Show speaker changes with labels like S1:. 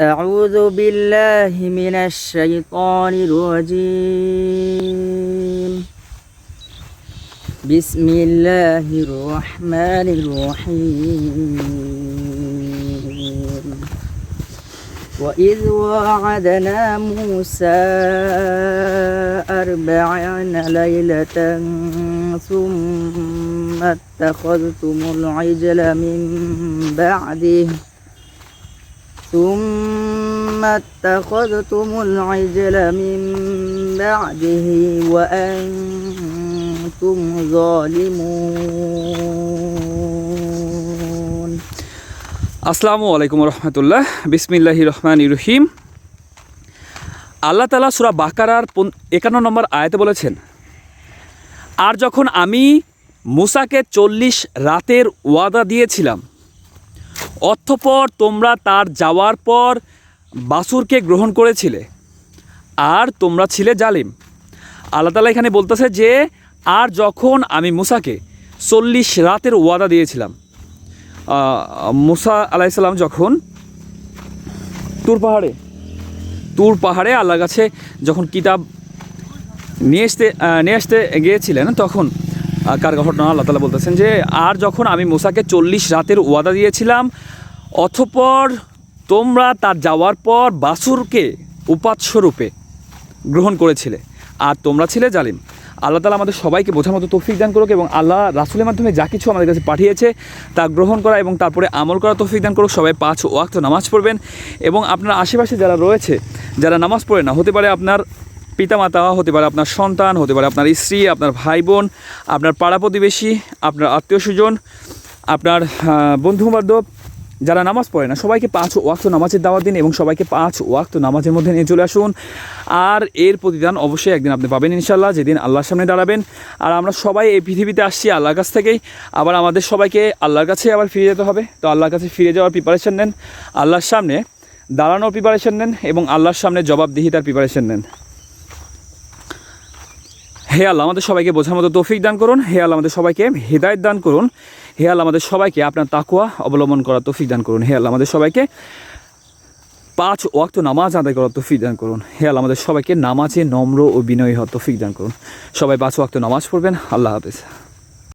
S1: أعوذ بالله من الشيطان الرجيم. بسم الله الرحمن الرحيم. وإذ واعدنا موسى أربعين ليلة ثم اتخذتم العجل من بعده. ثم اتخذتم العجل من بعده وأنتم ظالمون
S2: আসসালামু আলাইকুম রহমতুল্লাহ বিসমিল্লাহি রহমান রহিম আল্লাহ তালা সুরা বাকারার পন- একান্ন নম্বর আয়াতে বলেছেন আর যখন আমি মুসাকে চল্লিশ রাতের ওয়াদা দিয়েছিলাম অর্থপর তোমরা তার যাওয়ার পর বাসুরকে গ্রহণ করেছিলে। আর তোমরা ছিলে জালিম। আল্লাহ তালা এখানে বলতেছে যে, আর যখন আমি মুসাকে চল্লিশ রাতের ওয়াদা দিয়েছিলাম মুসা আলাইসাল্লাম যখন তুর পাহাড়ে তুর পাহাড়ে আল্লাহ কাছে যখন কিতাব নিয়ে আসতে নিয়ে আসতে গিয়েছিলেন, তখন কার ঘটনা? আল্লাহ তালা বলতেছেন যে, আর যখন আমি মুসাকে চল্লিশ রাতের ওয়াদা দিয়েছিলাম অথপর তোমরা তার যাওয়ার পর বাসুরকে উপাৎস্বরূপে গ্রহণ করেছিলে। আর তোমরা ছিলে জালিম। আল্লাহ তালা আমাদের সবাইকে বোঝার মতো তৌফিক দান করুক এবং আল্লাহ রাসুলের মাধ্যমে যা কিছু আমাদের কাছে পাঠিয়েছে তা গ্রহণ করা এবং তারপরে আমল করা তৌফিক দান করুক। সবাই পাঁচ ওয়াক্ত নামাজ পড়বেন এবং আপনার আশেপাশে যারা রয়েছে, যারা নামাজ পড়ে না, হতে পারে আপনার পিতামাতা হতে পারে আপনার সন্তান, হতে পারে আপনার স্ত্রী, আপনার ভাই বোন আপনার পাড়া প্রতিবেশী, আপনার আত্মীয় স্বজন, আপনার বন্ধু বান্ধব যারা নামাজ পড়ে না, সবাইকে পাঁচ ওয়াক্ত নামাজের দাওয়াত দিন এবং সবাইকে পাঁচ ওয়াক্ত নামাজের মধ্যে নিয়ে চলে আসুন। আর এর প্রতিদান অবশ্যই একদিন আপনি পাবেন ইনশাল্লাহ যেদিন আল্লাহর সামনে দাঁড়াবেন। আর আমরা সবাই এই পৃথিবীতে আসছি আল্লাহর কাছ থেকেই। আবার আমাদের সবাইকে আল্লাহর কাছে আবার ফিরে যেতে হবে। তো আল্লাহর কাছে ফিরে যাওয়ার প্রিপারেশন নেন, আল্লাহর সামনে দাঁড়ানোর প্রিপারেশন নেন এবং আল্লাহর সামনে জবাবদিহিতার প্রিপারেশন নেন। হে আল্লাহ, আমাদের সবাইকে বোঝার মতো তৌফিক দান করুন। হে আল্লাহ, আমাদের সবাইকে হেদায়ত দান করুন। হে আল্লাহ, আমাদের সবাইকে আপনার তাকুয়া অবলম্বন করার তৌফিক দান করুন। হে আল্লাহ, আমাদের সবাইকে পাঁচ ওয়াক্ত নামাজ আদায় করার তৌফিক দান করুন। হে আল্লাহ, আমাদের সবাইকে নামাজে নম্র ও বিনয়ী হওয়ার তৌফিক দান করুন। সবাই পাঁচ ওয়াক্ত নামাজ পড়বেন। আল্লাহ হাফেজ।